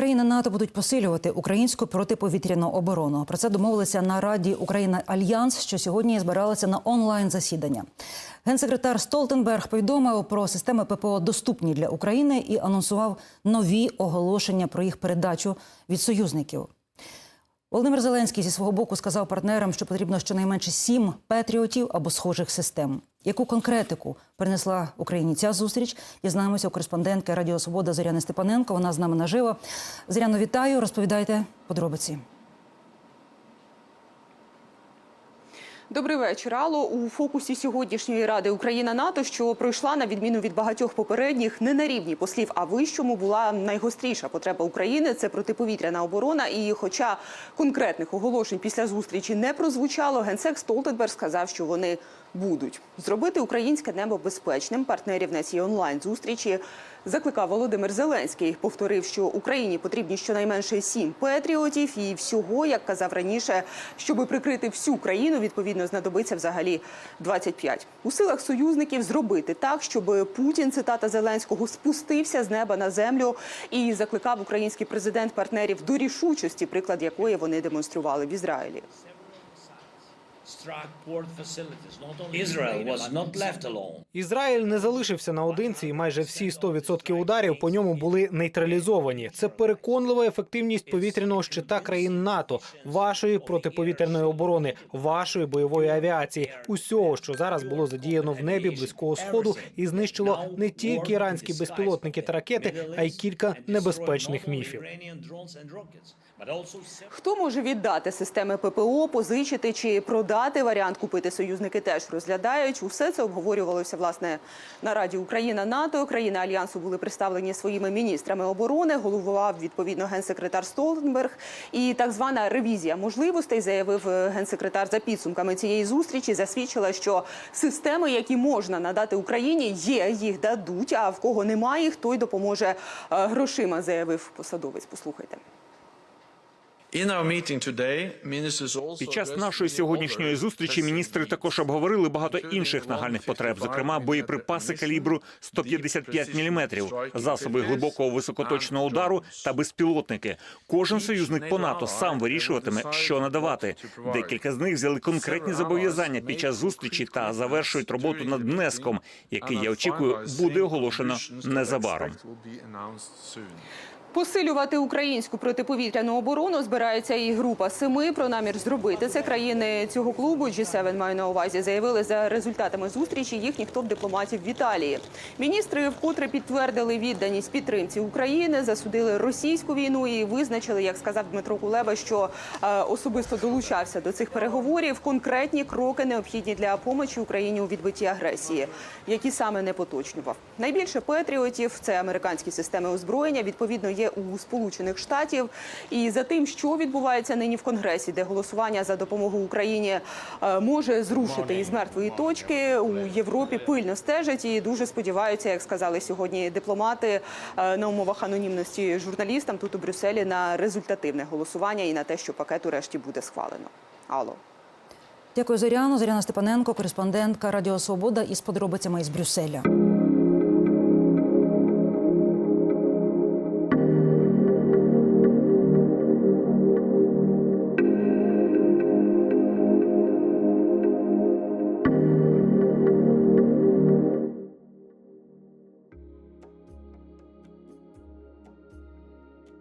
Країни НАТО будуть посилювати українську протиповітряну оборону. Про це домовилися на Раді Україна Альянс, що сьогодні збиралися на онлайн засідання. Генсекретар Столтенберг повідомив про системи ППО доступні для України і анонсував нові оголошення про їх передачу від союзників. Володимир Зеленський зі свого боку сказав партнерам, що потрібно щонайменше сім патріотів або схожих систем. Яку конкретику принесла Україні ця зустріч? Дізнаємося у кореспондентки Радіо Свобода Зоряни Степаненко. Вона з нами наживо. Зоряно, вітаю. Розповідайте подробиці. Добрий вечір. Алло. у фокусі сьогоднішньої ради Україна НАТО, що пройшла на відміну від багатьох попередніх, не на рівні послів, а вищому була найгостріша потреба України. Це протиповітряна оборона. І, хоча конкретних оголошень після зустрічі не прозвучало, генсек Столтенберг сказав, що вони будуть зробити українське небо безпечним. Партнерів на цій онлайн зустрічі закликав Володимир Зеленський. Повторив, що Україні потрібні щонайменше сім патріотів, і всього, як казав раніше, щоб прикрити всю країну, відповідно знадобиться взагалі 25. У силах союзників зробити так, щоб Путін, цитата Зеленського, спустився з неба на землю і закликав український президент партнерів до рішучості, приклад якої вони демонстрували в Ізраїлі. Israel was not. Ізраїль не залишився наодинці, і майже всі 100% ударів по ньому були нейтралізовані. Це переконлива ефективність повітряного щита країн НАТО, вашої протиповітряної оборони, вашої бойової авіації, усього, що зараз було задіяно в небі близького сходу, і знищило не тільки іранські безпілотники та ракети, а й кілька небезпечних міфів. Хто може віддати системи ППО, позичити чи продати варіант купити союзники теж розглядають. Усе це обговорювалося власне на Раді Україна НАТО. Країни альянсу були представлені своїми міністрами оборони. Головував відповідно генсекретар Столтенберг. І так звана ревізія можливостей заявив е, генсекретар за підсумками цієї зустрічі. Засвідчила, що системи, які можна надати Україні, є, їх дадуть. А в кого немає, їх той допоможе е, грошима. Заявив посадовець. Послухайте. Під час нашої сьогоднішньої зустрічі міністри також обговорили багато інших нагальних потреб, зокрема боєприпаси калібру 155 мм, засоби глибокого високоточного удару та безпілотники. Кожен союзник по НАТО сам вирішуватиме, що надавати. Декілька з них взяли конкретні зобов'язання під час зустрічі та завершують роботу над внеском, який я очікую буде оголошено незабаром. Посилювати українську протиповітряну оборону збирається і група семи. Про намір зробити це країни цього клубу G7 маю на увазі. Заявили за результатами зустрічі їхніх топ-дипломатів в Італії. Міністри вкотре підтвердили відданість підтримці України, засудили російську війну і визначили, як сказав Дмитро Кулеба, що е, особисто долучався до цих переговорів. Конкретні кроки необхідні для помочі Україні у відбитті агресії, які саме не поточнював. Найбільше патріотів це американські системи озброєння. Відповідно, є у Сполучених Штатів. І за тим, що відбувається нині в Конгресі, де голосування за допомогу Україні е, може зрушити із мертвої точки, у Європі пильно стежать і дуже сподіваються, як сказали сьогодні дипломати е, на умовах анонімності журналістам тут у Брюсселі на результативне голосування і на те, що пакет урешті буде схвалено. Алло. Дякую, Зоряно. Зоряна Степаненко, кореспондентка Радіо Свобода із подробицями із Брюсселя.